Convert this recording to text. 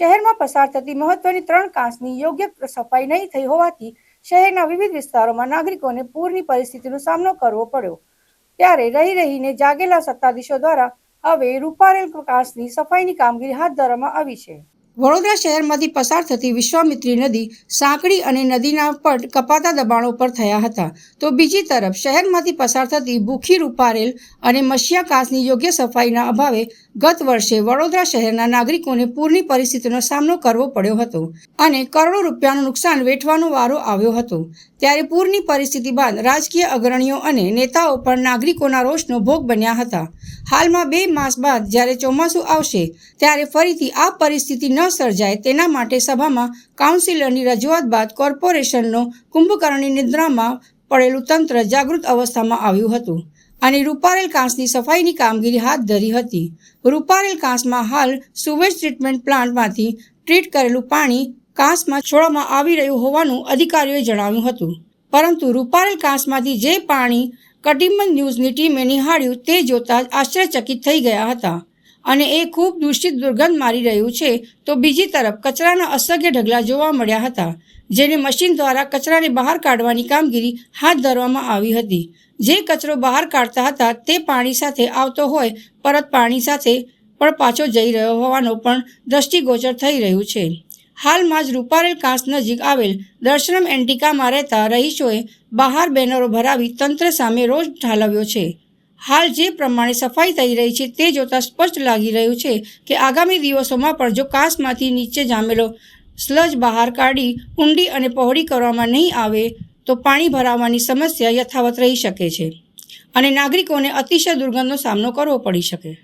શહેરમાં પસાર થતી મહત્વની ત્રણ કાંસની યોગ્ય સફાઈ નહીં થઈ હોવાથી શહેરના વિવિધ વિસ્તારોમાં નાગરિકોને પૂરની પરિસ્થિતિનો સામનો કરવો પડ્યો. ત્યારે રહી રહીને જાગેલા સત્તાધીશો દ્વારા હવે રૂપારેલ કાંસની સફાઈની કામગીરી હાથ ધરવામાં આવી છે. વડોદરા શહેરમાંથી પસાર થતી વિશ્વામિત્રી નદી સાંકડી અને નદીના પટ કપાતા દબાણો પર થયા હતા. તો બીજી તરફ શહેરમાંથી પસાર થતી ભૂખી રૂપારેલ અને મશિયા કાંસની યોગ્ય સફાઈના અભાવે ગત વર્ષે વડોદરા શહેરના નાગરિકોને પૂરની પરિસ્થિતિનો સામનો કરવો પડ્યો હતો અને કરોડો રૂપિયાનું નુકસાન વેઠવાનો વારો આવ્યો હતો. ત્યારે પૂરની પરિસ્થિતિ બાદ રાજકીય અગ્રણીઓ અને નેતાઓ પણ નાગરિકોના રોષનો ભોગ બન્યા હતા. હાલમાં બે માસ બાદ જ્યારે ચોમાસું આવશે, ત્યારે ફરીથી આ પરિસ્થિતિ ન સર્જાય તેના માટે સભામાં કાઉન્સિલરની રજૂઆત બાદ કોર્પોરેશનનો કુંભકર્ણની નિદ્રામાં પડેલું તંત્ર જાગૃત અવસ્થામાં આવ્યું હતું અને રૂપારેલ કાંસની સફાઈની કામગીરી હાથ ધરી હતી. રૂપારેલ કાંસમાં હાલ સુવેજ ટ્રીટમેન્ટ પ્લાન્ટમાંથી ટ્રીટ કરેલું પાણી કાંસમાં છોડવામાં આવી રહ્યું હોવાનું અધિકારીઓએ જણાવ્યું હતું. પરંતુ રૂપારેલ કાંસમાંથી જે પાણી કટિબંધ ન્યૂઝની ટીમે નિહાળ્યું તે જોતાં આશ્ચર્યચકિત થઈ ગયા હતા. અને એ ખૂબ દૂષિત દુર્ગંધ મારી રહ્યું છે તો બીજી તરફ કચરાના અસગ્ય ઢગલા જોવા મળ્યા હતા, જેને મશીન દ્વારા કચરાને બહાર કાઢવાની કામગીરી હાથ ધરવામાં આવી હતી. જે કચરો બહાર કાઢતા હતા તે પાણી સાથે આવતો હોય, પરત પાણી સાથે પણ પાછો જઈ રહ્યો હોવાનો પણ દ્રષ્ટિગોચર થઈ રહ્યું છે. હાલમાં જ રૂપારેલ કાંસ નજીક આવેલ દર્શનમ એન્ટિકામાં રહેતા રહીશોએ બહાર બેનરો ભરાવી તંત્ર સામે રોજ ઠાલવ્યો છે. હાલ જે પ્રમાણે સફાઈ થઈ રહી છે તે જોતાં સ્પષ્ટ લાગી રહ્યું છે કે આગામી દિવસોમાં પણ જો કાંસમાંથી નીચે જામેલો સ્લજ બહાર કાઢી ઊંડી અને પહોળી કરવામાં નહીં આવે તો પાણી ભરાવાની સમસ્યા યથાવત રહી શકે છે અને નાગરિકોને અતિશય દુર્ગંધનો સામનો કરવો પડી શકે.